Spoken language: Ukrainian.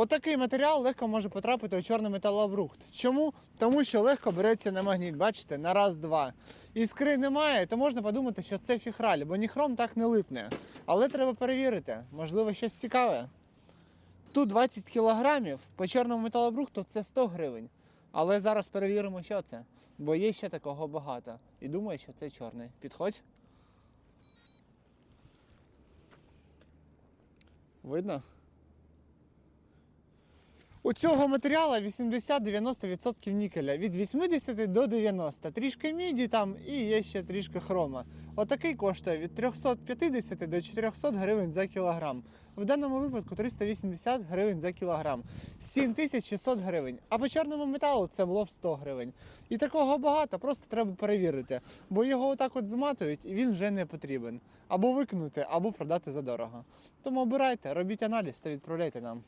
Отакий матеріал легко може потрапити у чорний металобрухт. Чому? Тому що легко береться на магніт, бачите, на раз-два. Іскри немає, то можна подумати, що це фіхраль, бо ніхром так не липне. Але треба перевірити, можливо, щось цікаве. Тут 20 кілограмів, по чорному металобрухту це 100 гривень. Але зараз перевіримо, що це. Бо є ще такого багато. І думаю, що це чорний. Підходь. Видно? У цього матеріалу 80-90% нікеля. Від 80 до 90. Трішки міді там і є ще трішки хрома. Отакий коштує від 350 до 400 гривень за кілограм. В даному випадку 380 гривень за кілограм. 7600 гривень. А по чорному металу це було б 100 гривень. І такого багато, просто треба перевірити. Бо його отак от зматують і він вже не потрібен. Або викинути, або продати задорого. Тому обирайте, робіть аналіз та відправляйте нам.